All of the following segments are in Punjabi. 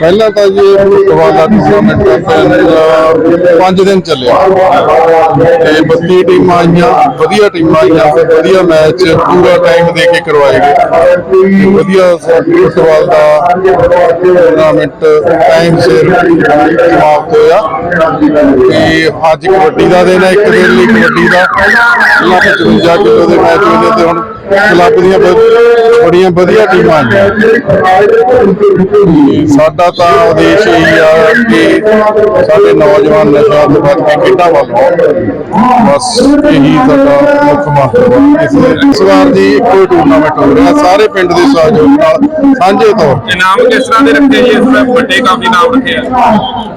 ਪਹਿਲਾਂ ਤਾਂ ਜੀ ਹਵਾਲਾਤੀ ਸਮਿਟ ਪੰਜ ਦਿਨ ਚੱਲਿਆ। ਤੇ 32 ਟੀਮਾਂ ਆਈਆਂ, ਵਧੀਆ ਟੀਮਾਂ ਆਈਆਂ ਫਿਰ ਵਧੀਆ ਮੈਚ ਪੂਰਾ ਟਾਈਮ ਦੇ ਕੇ ਕਰਵਾਏ ਗਏ। ਵਧੀਆ ਫੁੱਟਬਾਲ ਦਾ ਟੂਰਨਾਮੈਂਟ ਟਾਈਮ ਸਿਰ ਸਮਾਪਤ ਹੋਇਆ। ਤੇ ਅੱਜ ਕਬੱਡੀ ਦਾ ਦਿਨ ਹੈ ਇੱਕ ਦਿਨ ਲਈ ਕਬੱਡੀ ਦਾ। ਲੱਖ 54 ਕਿਲੋ ਦੇ ਮੈਚ ਹੋਏ ਤੇ ਹੁਣ ਕਲੱਬ ਦੀਆਂ ਬ- ਬੜੀਆਂ ਵਧੀਆ ਟੀਮਾਂ ਤੇ ਸਾਡਾ ਤਾਂ ਉਦੇਸ਼ ਇਹੀ ਆ ਕਿ ਸਾਡੇ ਨੌਜਵਾਨ ਨਸ਼ਾ ਤੋਂ ਬਚ ਕੇ ਖੇਡਾਂ ਵੱਲ ਆਉਣ ਬਸ ਇਹੀ ਸਾਡਾ ਮੁੱਖ ਮੰਤਵ ਹੈ ਇਸ ਇਸ ਵਾਰ ਦੀ ਇੱਕੋ ਟੂਰਨਾਮੈਂਟ ਹੋ ਰਿਹਾ। ਸਾਰੇ ਪਿੰਡ ਦੇ ਸਹਿਯੋਗ ਨਾਲ ਸਾਂਝੇ ਤੌਰ ਤੇ। ਇਨਾਮ ਕਿਸ ਤਰ੍ਹਾਂ ਦੇ ਰੱਖੇ ਜੀ? ਇਸ ਵਾਰ ਵੱਡੇ ਕਾਫੀ ਨਾਮ ਰੱਖੇ ਆ।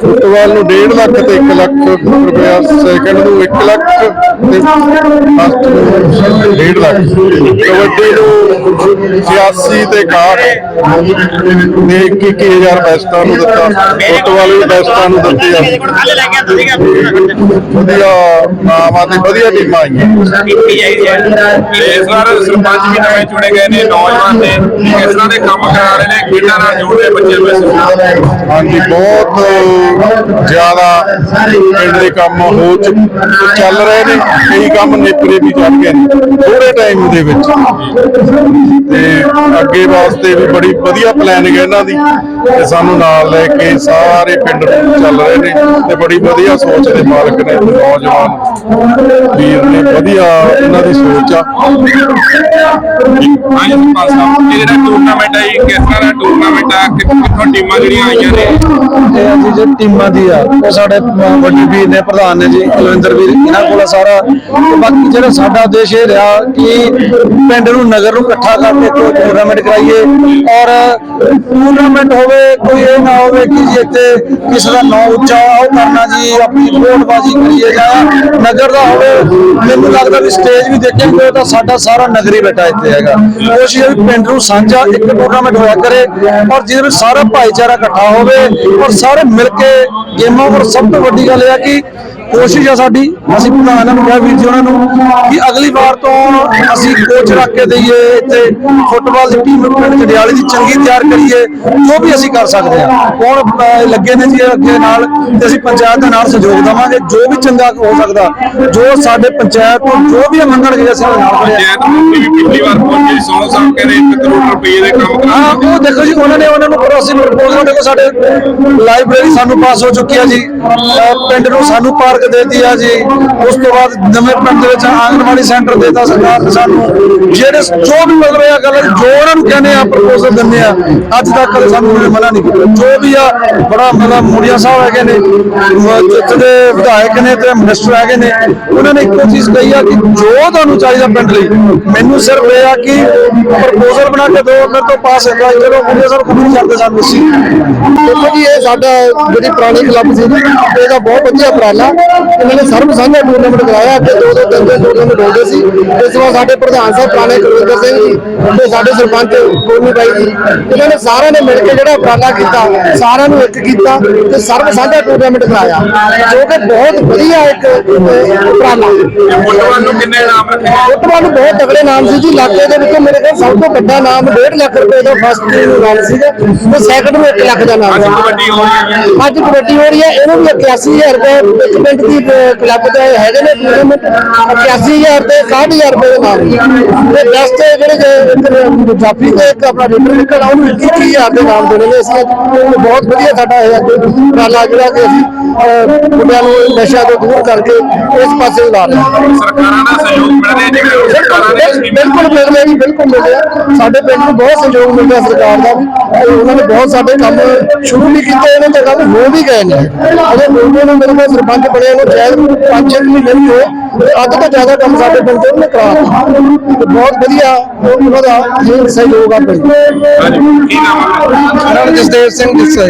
ਫੁੱਟਬਾਲ ਨੂੰ 1.5 ਲੱਖ ਤੇ 1 ਲੱਖ ਰੁਪਇਆ ਸੈਕਿੰਡ ਨੂੰ 1 ਲੱਖ ਤੇ ਫਸਟ ਨੂੰ 1.5 ਲੱਖ। ਕਬੱਡੀ ਨੂੰ 86 ਤੇ 61 ਨੇ 21000 ਬੈਸਟਾਂ ਨੂੰ ਦਿੱਤਾ ਫੁੱਟਬਾਲ ਵੀ ਬੈਸਟਾਂ ਨੂੰ ਦਿੱਤੇ ਆ। ਵਧੀਆ ਨਾਮਾਂ ਤੇ ਵਧੀਆ ਟੀਮਾਂ ਆਈਆਂ। ਇਸ ਵਾਰ ਸਰਪੰਚ ਵੀ ਨਵੇਂ ਚੁਣੇ ਗਏ ਨੇ ਨੌਜਵਾਨ ਨੇ। ਕਿਸ ਤਰ੍ਹਾਂ ਦੇ ਕੰਮ ਕਰਾ ਰਹੇ ਨੇ ਖੇਡਾਂ ਨਾਲ ਜੋੜਦੇ ਹਾਂਜੀ ਬਹੁਤ ਜ਼ਿਆਦਾ ਪਿੰਡ ਦੇ ਕੰਮ ਹੋ ਚੁੱਕ ਚੱਲ ਰਹੇ ਨੇ ਕਈ ਕੰਮ ਨੇਪਰੇ ਵੀ ਚੜ ਗਏ ਨੇ। ਥੋੜੇ ਟਾਈਮ ਦੇ ਵਿੱਚ ਤੇ ਅੱਗੇ ਵਾਸਤੇ ਵੀ ਬੜੀ ਵਧੀਆ ਪਲੈਨਿੰਗ ਹੈ ਇਹਨਾਂ ਦੀ ਤੇ ਸਾਨੂੰ ਨਾਲ ਲੈ ਕੇ ਸਾਰੇ ਪਿੰਡ ਨੂੰ ਚੱਲ ਰਹੇ ਨੇ ਤੇ ਬੜੀ ਵਧੀਆ ਸੋਚ ਦੇ ਮਾਲਕ ਨੇ ਨੌਜਵਾਨ ਵੀਰ ਨੇ। ਵਧੀਆ ਇਹਨਾਂ ਦੀ ਸੋਚ ਆ। ਹਾਂਜੀ ਸਰਪੰਚ ਸਾਹਿਬ ਇਹ ਜਿਹੜਾ ਟੂਰਨਾਮੈਂਟ ਹੈ ਜੀ ਕਿਸ ਤਰ੍ਹਾਂ ਦਾ ਟੂਰਨਾਮੈਂਟ ਆ? ਕਿ- ਕਿੱਥੋਂ ਟੀਮਾਂ ਜਿਹੜੀਆਂ ਆਈਆਂ ਨੇ? ਇਹ ਅਸੀਂ ਜੋ ਟੀਮਾਂ ਦੀ ਆ। ਉਹ ਸਾਡੇ ਵੱਡੇ ਵੀਰ ਨੇ ਪ੍ਰਧਾਨ ਨੇ ਜੀ ਕੁਲਵਿੰਦਰ ਵੀਰ ਇਹਨਾਂ ਕੋਲ ਸਾਰਾ। ਬਾਕੀ ਜਿਹੜਾ ਸਾਡਾ ਉਦੇਸ਼ ਇਹ ਰਿਹਾ ਕਿ ਪਿੰਡ ਨੂੰ ਨਗਰ ਨੂੰ ਇਕੱਠਾ ਕਰਕੇ ਕੋਈ ਟੂਰਨਾਮੈਂਟ ਕਰਾਈਏ। ਔਰ ਟੂਰਨਾਮੈਂਟ ਹੋਵੇ, ਕੋਈ ਇਹ ਨਾ ਹੋਵੇ ਕਿ ਜੀ ਇੱਥੇ ਕਿਸੇ ਦਾ ਨਾਂ ਉੱਚਾ ਉਹ ਕਰਨਾ ਜੀ, ਆਪਣੀ ਵੋਟਬਾਜ਼ੀ ਕਰੀਏ ਜਾਂ ਨਗਰ ਦਾ ਹੋਵੇ, ਮੈਨੂੰ ਲੱਗਦਾ ਵੀ ਸਟੇਜ ਵੀ ਦੇਖਾਂਗੇ ਤਾਂ ਸਾਡਾ ਸਾਰਾ ਨਗਰੀ ਬੈਠਾ ਇੱਥੇ ਹੈਗਾ। ਕੋਸ਼ਿਸ਼ ਹੈ ਵੀ ਪਿੰਡ ਨੂੰ ਸਾਂਝਾ ਇੱਕ ਟੂਰਨਾਮੈਂਟ ਹੋਇਆ ਕਰੇ, ਔਰ ਜਿਹਦੇ ਵਿੱਚ ਸਾਰਾ ਭਾਈਚਾਰਾ ਇਕੱਠਾ ਹੋਵੇ, ਔਰ ਸਾਰੇ ਮਿਲ ਕੇ ਗੇਮਾਂ, ਔਰ ਸਭ ਤੋਂ ਵੱਡੀ ਗੱਲ ਇਹ ਹੈ ਕਿ ਕੋਸ਼ਿਸ਼ ਆ ਸਾਡੀ, ਅਸੀਂ ਪ੍ਰਧਾਨਾਂ ਨੂੰ ਕਿਹਾ ਵੀਰ ਜੀ ਉਹਨਾਂ ਨੂੰ ਕਿ ਅਗਲੀ ਵਾਰ ਤੋਂ ਅਸੀਂ ਕੋਚ ਰੱਖ ਕੇ ਦਈਏ, ਇੱਥੇ ਫੁੱਟਬਾਲ ਦੀ ਟੀਮ ਪਿੰਡ ਦੀ ਚੰਗੀ ਤਿਆਰ ਕਰੀਏ, ਜੋ ਵੀ ਅਸੀਂ ਕਰ ਸਕਦੇ ਹਾਂ। ਕੌਣ ਲੱਗੇ ਨੇ ਜੀ ਅੱਗੇ ਨਾਲ, ਤੇ ਅਸੀਂ ਪੰਚਾਇਤ ਦੇ ਨਾਲ ਸਹਿਯੋਗ ਦੇਵਾਂਗੇ, ਜੋ ਵੀ ਚੰਗਾ ਹੋ ਸਕਦਾ, ਜੋ ਸਾਡੇ ਪੰਚਾਇਤ ਤੋਂ ਜੋ ਵੀ ਮੰਗਣਗੇ, ਅਸੀਂ ਨਾਲ ਪੰਚਾਇਤ ਪਿਛਲੀ ਵਾਰ ਪਹੁੰਚੇ ਸੀ ਸੋਨੂ ਸਾਹਿਬ ਕਹਿੰਦੇ 1 ਕਰੋੜ ਰੁਪਏ ਦੇ ਕੰਮ ਕਰਾ ਹਾਂ ਉਹ ਦੇਖੋ ਜੀ ਉਹਨਾਂ ਨੇ ਉਹਨਾਂ ਨੂੰ ਕਰੋ ਅਸੀਂ ਪ੍ਰਪੋਜ਼ਲ ਦੇਖੋ ਸਾਡੇ ਲਾਇਬ੍ਰੇਰੀ ਸਾਨੂੰ ਪਾਸ ਹੋ ਚੁੱਕੀ ਹੈ ਜੀ। ਪਿੰਡ ਨੂੰ ਸਾਨੂੰ ਪਾਰਕ ਦੇਤੀ ਆ ਜੀ। ਉਸ ਤੋਂ ਬਾਅਦ ਨਵੇਂ ਪਿੰਡ ਦੇ ਵਿੱਚ ਆਂਗਣਵਾੜੀ ਸੈਂਟਰ ਦੇਤਾ ਸਰਕਾਰ ਨੇ ਸਾਨੂੰ। ਜਿਹੜੇ ਜੋ ਵੀ ਗੱਲ ਉਹਨਾਂ ਨੂੰ ਕਹਿੰਦੇ ਆ ਪ੍ਰਪੋਜ਼ਲ ਦਿੰਦੇ ਆ ਅੱਜ ਤੱਕ ਕਦੇ ਸਾਨੂੰ ਉਹਨੇ ਮਨਾ ਨਹੀਂ ਕੀਤਾ। ਜੋ ਵੀ ਆ ਬੜਾ ਮਤਲਬ ਮੁੜੀਆ ਸਾਹਿਬ ਹੈਗੇ ਨੇ ਜਿੱਥੇ ਦੇ ਵਿਧਾਇਕ ਨੇ ਤੇ ਮਿਨਿਸਟਰ ਹੈਗੇ ਨੇ ਉਹਨਾਂ ਨੇ ਇੱਕੋ ਚੀਜ਼ ਕਹੀ ਆ ਕਿ ਜੋ ਤੁਹਾਨੂੰ ਚਾਹੀਦਾ ਪਿੰਡ ਲਈ ਮੈਨੂੰ ਸਿਰਫ ਇਹ ਆ ਕਿ ਪ੍ਰਪੋਜ਼ਲ ਬਣਾ ਕੇ ਦਿਓ ਮੇਰੇ ਤੋਂ ਪਾਸ ਹੈਗਾ ਚਲੋ ਮੁੰਡੇ ਸਰ ਕੁਝ ਨਹੀਂ ਕਰਦੇ ਸਾਨੂੰ ਸੀ ਦੇਖੋ ਜੀ ਇਹ ਸਾਡਾ ਜਿਹੜੀ ਪੁਰਾਣੀ ਕਲੱਬ ਸੀ ਇਹਦਾ ਬਹੁਤ ਵਧੀਆ ਉਪਰਾਲਾ। ਇਹਨਾਂ ਨੇ ਸਰਬ ਸਾਂਝਾ ਟੂਰਨਾਮੈਂਟ ਕਰਾਇਆ ਅੱਗੇ ਦੋ ਦੋ ਤਿੰਨ ਤਿੰਨ ਟੂਰਨਾਮੈਂਟ ਹੁੰਦੇ ਸੀ। ਇਸ ਵਾਰ ਸਾਡੇ ਪ੍ਰਧਾਨ ਸਾਹਿਬ ਪੁਰਾਣੇ ਕੁਲਵਿੰਦਰ ਸਿੰਘ ਜੀ ਤੇ ਸਾਡੇ ਸਰਪੰਚ ਕੋਨੀ ਬਾਈ ਜੀ ਇਹਨਾਂ ਨੇ ਸਾਰਿਆਂ ਨੇ ਮਿਲ ਕੇ ਜਿਹੜਾ ਉਪਰਾਲਾ ਕੀਤਾ ਸਾਰਿਆਂ ਨੂੰ ਇੱਕ ਕੀਤਾ ਤੇ ਸਰਬ ਸਾਂਝਾ ਟੂਰਨਾਮੈਂਟ ਕਰਾਇਆ। ਜੋ ਕਿ ਬਹੁਤ ਵਧੀਆ ਇੱਕ ਉਪਰਾਲਾ। ਫੁੱਟਬਾਲ ਨੂੰ ਕਿੰਨੇ ਨਾਮ ਰੱਖੇ? ਆ? ਫੁੱਟਬਾਲ ਨੂੰ ਬਹੁਤ ਤਗੜੇ ਨਾਮ ਸੀ ਜੀ ਇਲਾਕੇ ਦੇ ਵਿੱਚ ਮੇਰੇ ਕੋਲ ਸਭ ਤੋਂ ਵੱਡਾ ਨਾਮ 1.5 ਲੱਖ ਰੁਪਏ ਦਾ ਫਸਟ ਨੂੰ ਨਾਮ ਸੀਗਾ ਤੇ ਸੈਕੰਡ ਨੂੰ 1 ਲੱਖ ਦਾ ਨਾਮ ਅੱਜ ਕਬੱਡੀ ਹੋ ਰਹੀ ਹੈ ਅੱਜ ਕਬੱਡੀ ਹੋ ਰਹੀ ਹੈ ਇਹਨੂੰ ਵੀ 81000 ਰੁਪਏ ਇੱਕ ਪਿੰਡ ਦੀ ਕਲੱਬ ਦੇ ਹੈਗੇ ਨੇ ਟੂਰਨਾਮੈਂਟ 81000 ਤੇ 61000 ਰੁਪਏ ਦੇ ਨਾਮ ਤੇ ਬੈਸਟ ਜਿਹੜੇ ਜੇ ਇੱਕ ਜਾਫੀ ਤੇ ਇੱਕ ਆਪਣਾ ਰੇਡਰ ਨਿਕਲ ਉਹਨੂੰ 21000 ਦੇ ਨਾਮ ਦੇਣੇ ਨੇ ਅਸੀਂ ਅੱਜ ਬਹੁਤ ਵਧੀਆ ਸਾਡਾ ਇਹ ਅੱਗੇ ਉਪਰਾਲਾ ਜਿਹੜਾ ਕਿ ਅਸੀਂ ਮੁੰਡਿਆਂ ਨੂੰ ਨਸ਼ਾ ਤੋਂ ਦੂਰ ਕਰਕੇ ਇਸ ਪਾਸੇ ਲਾ ਰਹੇ ਸਰਕਾਰਾਂ ਦਾ ਸਹਿਯੋਗ ਮਿਲ ਰਿਹਾ ਜਿਵੇਂ ਸਰਕਾਰਾਂ ਨੇ ਬਿਲਕੁਲ ਬਿਲਕੁਲ ਮਿਲ ਰਿਹਾ ਬਿਲਕੁਲ ਮਿਲ ਰਿਹਾ ਸਾਡੇ ਪਿੰਡ ਨੂੰ ਬਹੁਤ ਸਹਿਯੋਗ ਮਿਲ ਰਿਹਾ ਸਰਕਾਰ ਦਾ। ਉਹਨਾਂ ਨੇ ਬਹੁਤ ਸਾਡੇ ਕੰਮ ਸ਼ੁਰੂ ਵੀ ਕੀਤੇ ਇਹਨਾਂ ਤੇ ਕੰਮ ਹੋ ਵੀ ਗਏ ਨੇ। ਅਜੇ ਲੋਕਾਂ ਨੂੰ ਮੇਰੇ ਕੋਲ ਸਰਪੰਚ ਬਣੇ ਨੂੰ ਸ਼ਾਇਦ 5-6 ਮਹੀਨੇ ਵੀ ਹੋਏ ਅੱਧ ਤੋਂ ਜ਼ਿਆਦਾ ਕੰਮ ਸਾਡੇ ਪਿੰਡ ਦੇ ਉਹਨੇ ਕਰਾ ਬਹੁਤ ਵਧੀਆ ਉਹਨਾਂ ਦਾ ਇਹ ਸਹਿਯੋਗ ਆ ਪਿੰਡ ਹਾਂਜੀ ਕੀ ਨਾਮ ਹੈ ਮੇਰਾ ਨਾਮ ਜਸਦੇਵ ਸਿੰਘ ਜਿੱਸਾ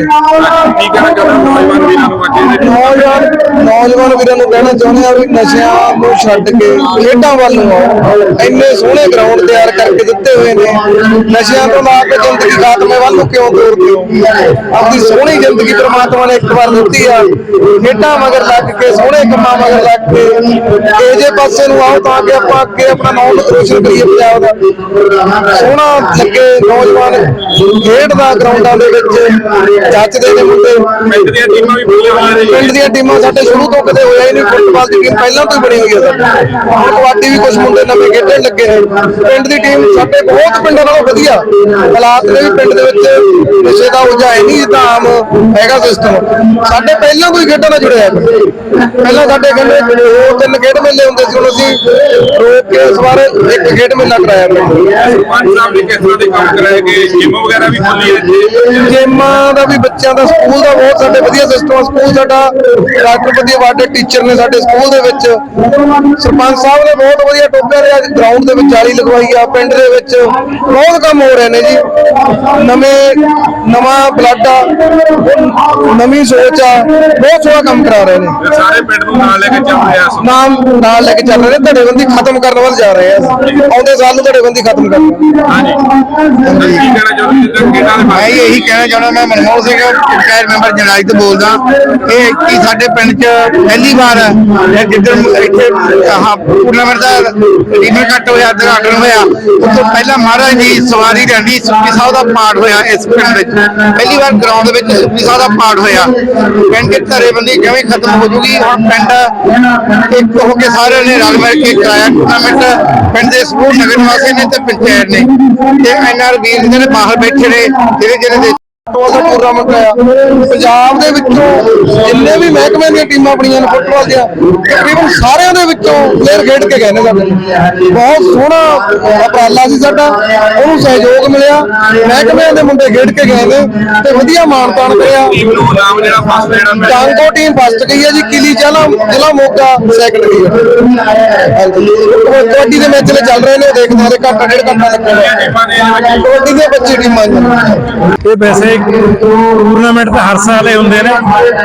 ਕੀ ਕਹਿਣਾ ਚਾਹੁੰਦਾ ਨੌਜਵਾਨ ਵੀਰਾਂ ਨੂੰ ਨੌਜਵਾਨ ਨੌਜਵਾਨ ਵੀਰਾਂ ਨੂੰ ਕਹਿਣਾ ਚਾਹੁੰਦੇ ਆ ਵੀ ਨਸ਼ਿਆਂ ਨੂੰ ਛੱਡ ਕੇ ਖੇਡਾਂ ਵੱਲ ਨੂੰ ਆਓ। ਇੰਨੇ ਸੋਹਣੇ ਗਰਾਊਂਡ ਤਿਆਰ ਕਰਕੇ ਦਿੱਤੇ ਹੋਏ ਨੇ। ਨਸ਼ਿਆਂ ਤੋਂ ਲਾ ਕੇ ਜ਼ਿੰਦਗੀ ਖਾਤਮੇ ਵੱਲ ਨੂੰ ਕਿਉਂ ਤੋਰਦੇ ਹੋ ਆਪਣੀ ਸੋਹਣੀ ਜ਼ਿੰਦਗੀ ਪ੍ਰਮਾਤਮਾ ਨੇ ਇੱਕ ਵਾਰ ਦਿੱਤੀ ਆ। ਖੇਡਾਂ ਮਗਰ ਲੱਗ ਕੇ ਸੋਹਣੇ ਕੰਮਾਂ ਮਗਰ ਲੱਗ ਕੇ। ਇਹ ਜੇ ਪਾਸੇ ਨੂੰ ਆਓ ਤਾਂ ਕਿ ਆਪਾਂ ਅੱਗੇ ਆਪਣਾ ਨਾਮ ਰੋਸ਼ਨ ਕਰੀਏ ਪੰਜਾਬ ਦਾ। ਸੋਹਣਾ ਲੱਗੇ ਨੌਜਵਾਨ ਖੇਡਦਾ ਗਰਾਊਂਡਾਂ ਦੇ ਵਿੱਚ। ਜੱਜਦੇ ਨੇ ਮੁੰਡੇ। ਪਿੰਡ ਦੀਆਂ ਟੀਮਾਂ ਵੀ ਬੋਲੇ ਹੋਈਆਂ ਨੇ ਪਿੰਡ ਦੀਆਂ ਟੀਮਾਂ ਸਾਡੇ ਸ਼ੁਰੂ ਤੋਂ ਕਦੇ ਹੋਇਆ ਹੀ ਨਹੀਂ। ਫੁੱਟਬਾਲ ਦੀ ਟੀਮ ਪਹਿਲਾਂ ਤੋਂ ਹੀ ਬਣੀ ਹੋਈ ਹੈ ਸਾਡੀ ਹੁਣ ਕਬੱਡੀ ਵੀ ਕੁਝ ਮੁੰਡੇ ਨਵੇਂ ਖੇਡਣ ਲੱਗੇ ਨੇ। ਪਿੰਡ ਦੀ ਟੀਮ ਸਾਡੇ ਬਹੁਤ ਪਿੰਡਾਂ ਨਾਲੋਂ ਵਧੀਆ। ਹਾਲਾਤ ਨੇ ਵੀ ਪਿੰਡ ਦੇ ਵਿੱਚ। ਨਸ਼ੇ ਦਾ ਉਜਾਏ ਨਹੀਂ ਜਿੱਦਾਂ ਆਮ ਹੈਗਾ ਸਿਸਟਮ ਸਾਡੇ ਪਹਿਲਾਂ ਤੋਂ ਹੀ ਖੇਡਾਂ ਨਾਲ ਜੁੜਿਆ ਪਹਿਲਾਂ ਸਾਡੇ ਕਹਿੰਦੇ ਦੋ ਤਿੰਨ ਖੇਡ ਮੇਲੇ ਹੁੰਦੇ ਸੀ ਹੁਣ ਅਸੀਂ ਰੋਕ ਕੇ ਇਸ ਵਾਰ ਇੱਕ ਖੇਡ ਮੇਲਾ ਕਰਾਇਆ ਪੰਜ ਸਾਹਿਬ ਨੇ ਕਿਸ ਤਰ੍ਹਾਂ ਦੇ ਕੰਮ ਕਰਾਏ ਗਏ? ਜਿਮ ਵਗੈਰਾ ਵੀ ਖੋਲੀ ਹੈ ਗੇਮਾਂ ਦਾ ਵੀ ਬੱਚਿਆਂ ਦਾ ਸਕੂਲ ਦਾ ਬਹੁਤ ਸਾਡੇ ਵਧੀਆ ਸਿਸਟਮ ਆ। ਸਕੂਲ ਸਾਡਾ ਡਾਕਟਰ ਵਧੀਆ ਵਾਰਡੇ ਟੀਚਰ ਨੇ ਸਾਡੇ ਸਕੂਲ ਦੇ ਵਿੱਚ। ਸਰਪੰਚ ਸਾਹਿਬ ਨੇ ਬਹੁਤ ਵਧੀਆ ਟੋਪਿਆ ਰਿਹਾ। ਗਰਾਊਂਡ ਦੇ ਵਿੱਚ ਜਾਲੀ ਲਗਵਾਈ ਆ ਪਿੰਡ ਦੇ ਵਿੱਚ ਬਹੁਤ ਕੰਮ ਹੋ ਰਹੇ ਨੇ ਜੀ। ਨਵੇਂ ਨਵਾਂ ਬਲੱਡ ਆ ਨਵੀਂ ਸੋਚ ਆ ਬਹੁਤ ਸੋਹਣਾ ਕੰਮ ਕਰਾ ਰਹੇ ਨੇ। ਤੇ ਸਾਰੇ ਪਿੰਡ ਨੂੰ ਨਾਲ ਲੈ ਕੇ ਚੱਲ ਰਿਹਾ ਸੀ। ਨਾਮ ਨਾਲ ਲੈ ਕੇ ਚੱਲ ਰਹੇ ਨੇ ਧੜੇਬੰਦੀ ਖਤਮ ਕਰਨ ਵੱਲ ਜਾ ਰਹੇ ਆ ਆਉਂਦੇ ਸਾਲ ਨੂੰ ਧੜੇਬੰਦੀ ਖਤਮ ਕਰਨੀ ਹਾਂਜੀ। ਤਾਂ ਕੀ ਕਹਿਣਾ ਚਾਹੁੰਦੇ ਜਿੱਦਾਂ ਖੇਡਾਂ ਦੇ ਮੈਂ ਇਹੀ ਕਹਿਣਾ ਚਾਹੁੰਦਾ ਮੈਂ ਮਨਮੋਹਨ ਸਿੰਘ ਪੰਚਾਇਤ ਮੈਂਬਰ ਜਨਾਈ ਤੋਂ ਬੋਲਦਾ। ਇਹ ਕੀ ਸਾਡੇ ਪਿੰਡ 'ਚ ਪਹਿਲੀ ਵਾਰ ਹੈ ਜਿੱਦਣ ਇੱਥੇ ਆਹ ਟੂਰਨਾਮੈਂਟ ਦਾ ਰੀਨਰ ਕੱਟ ਹੋਇਆ ਉਦਘਾਟਨ ਹੋਇਆ ਉਸ ਤੋਂ ਪਹਿਲਾਂ ਮਹਾਰਾਜ ਦੀ ਸਵਾਰੀ ਰਹਿੰਦੀ, ਸੁਖੀ ਸਾਹਿਬ ਦਾ ਪਾਠ ਹੋਇਆ ਇਸ ਪਿੰਡ ਵਿੱਚ। ਪਹਿਲੀ ਵਾਰ ਗਰਾਊਂਡ ਦੇ ਵਿੱਚ ਸੁਖੀ ਸਾਹਿਬ ਦਾ ਪਾਠ ਹੋਇਆ। ਪਿੰਡ ਦੀ ਧਰੇਬੰਦੀ ਜਿਵੇਂ ਖਤਮ ਹੋ ਜੂਗੀ, ਹੁਣ ਪਿੰਡ ਇੱਕ ਹੋ ਕੇ ਸਾਰਿਆਂ ਨੇ ਰਲ ਮਿਲ ਕੇ ਕਰਾਇਆ ਟੂਰਨਾਮੈਂਟ ਪਿੰਡ ਦੇ ਸਕੂਲ ਨਗਰ ਨਿਵਾਸੀ ਨੇ ਤੇ ਪੰਚਾਇਤ ਨੇ। ਤੇ ਐਨਆਰ ਵੀਰ ਜਿਹੜੇ ਬਾਹਰ ਬੈਠੇ ਨੇ, ਜਿਹੜੇ ਜਿਹੜੇ ਫੁੱਟਬਾਲ ਦਾ ਟੂਰਨਾਮੈਂਟ ਆ ਪੰਜਾਬ ਦੇ ਵਿੱਚੋਂ ਜਿੰਨੇ ਵੀ ਮਹਿਕਮੇ ਦੀਆਂ ਟੀਮਾਂ ਬਣੀਆਂ ਨੇ ਫੁੱਟਬਾਲ ਦੀਆਂ, ਤਕਰੀਬਨ ਸਾਰਿਆਂ ਦੇ ਵਿੱਚੋਂ ਪਲੇਅਰ ਖੇਡ ਕੇ ਗਏ ਨੇ ਸਾਡੇ। ਬਹੁਤ ਸੋਹਣਾ ਉਪਰਾਲਾ ਸੀ ਸਾਡਾ। ਉਹਨੂੰ ਸਹਿਯੋਗ ਮਿਲਿਆ। ਮਹਿਕਮਿਆਂ ਦੇ ਮੁੰਡੇ ਖੇਡ ਕੇ ਗਏ ਨੇ ਤੇ ਵਧੀਆ ਮਾਣ ਤਾਣ ਕਰਿਆ। ਟੀਮ ਫਸਟ ਟਾਂਗੋ ਟੀਮ ਫਸਟ ਗਈ ਹੈ ਜੀ, ਕਿਲੀ ਚਾਲਾ ਜ਼ਿਲ੍ਹਾ ਮੋਗਾ ਸੈਕੰਡ ਗਈ ਹੈ। ਕਬੱਡੀ ਦੇ ਮੈਚ ਨੇ ਚੱਲ ਰਹੇ ਨੇ, ਉਹ ਦੇਖਦੇ ਹਾਂ ਘੰਟਾ ਡੇਢ ਘੰਟਾ ਲੱਗਣਾ। ਕਬੱਡੀ ਦੀਆਂ 25 ਟੀਮਾਂ ਨੇ। ਇਹ ਵੈਸੇ ਟੂਰਨਾਮੈਂਟ ਤਾਂ ਹਰ ਸਾਲ ਹੀ ਹੁੰਦੇ ਨੇ,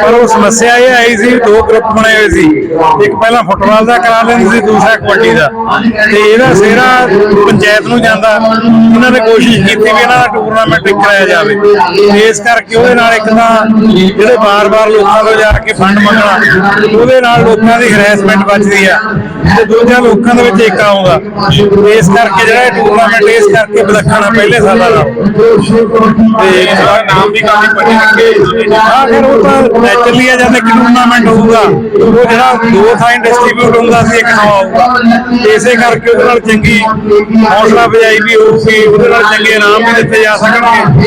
ਪਰ ਉਹ ਸਮੱਸਿਆ ਇਹ ਆਈ ਸੀ, ਦੋ ਗਰੁੱਪ ਬਣੇ ਹੋਏ ਸੀ। ਇੱਕ ਪਹਿਲਾਂ ਫੁੱਟਬਾਲ ਦਾ ਕਰਾ ਲੈਂਦੇ ਸੀ, ਦੂਸਰਾ ਕਬੱਡੀ ਦਾ। ਤੇ ਇਹਦਾ ਸਿਹਰਾ ਪੰਚਾਇਤ ਨੂੰ ਜਾਂਦਾ। ਇਹਨਾਂ ਨੇ ਕੋਸ਼ਿਸ਼ ਕੀਤੀ ਵੀ ਇਹਨਾਂ ਦਾ ਟੂਰਨਾਮੈਂਟ ਕਰਾਇਆ ਜਾਵੇ। ਇਸ ਕਰਕੇ ਉਹਦੇ ਨਾਲ ਇੱਕ ਤਾਂ ਜਿਹੜੇ ਬਾਰ-ਬਾਰ ਲੋਕਾਂ ਤੋਂ ਜਾ ਕੇ ਫੰਡ ਮੰਗਣਾ, ਉਹਦੇ ਨਾਲ ਲੋਕਾਂ ਦੀ ਹਰੈਸਮੈਂਟ ਬਚਦੀ ਆ। ਤੇ ਦੂਜਾ ਲੋਕਾਂ ਦੇ ਵਿੱਚ ਇੱਕ ਆਉਂਦਾ। ਇਸ ਕਰਕੇ ਜਿਹੜਾ ਇਹ ਟੂਰਨਾਮੈਂਟ ਇਸ ਕਰਕੇ ਵਿਲੱਖਣ ਪਹਿਲੇ ਸਾਲਾਂ ਦਾ। ਤੇ ਨਾਮ ਵੀ ਕਾਫੀ ਹਾਂ ਫਿਰ ਉਹ ਤਾਂ ਨੈਚੁਰਲੀ ਆ ਜਦ ਇੱਕ ਟੂਰਨਾਮੈਂਟ ਹੋਊਗਾ? ਉਹ ਜਿਹੜਾ ਦੋ ਥਾਈਂ ਡਿਸਟ੍ਰੀਬਿਊਟ ਹੁੰਦਾ ਸੀ ਇੱਕ ਨਵਾਂ ਆਊਗਾ ਇਸੇ ਕਰਕੇ ਉਹਦੇ ਨਾਲ ਚੰਗੀ ਹੌਸਲਾ ਬਜਾਈ ਵੀ ਹੋਊਗੀ ਉਹਦੇ ਨਾਲ ਚੰਗੇ ਇਨਾਮ ਵੀ ਦਿੱਤੇ ਜਾ ਸਕਣਗੇ।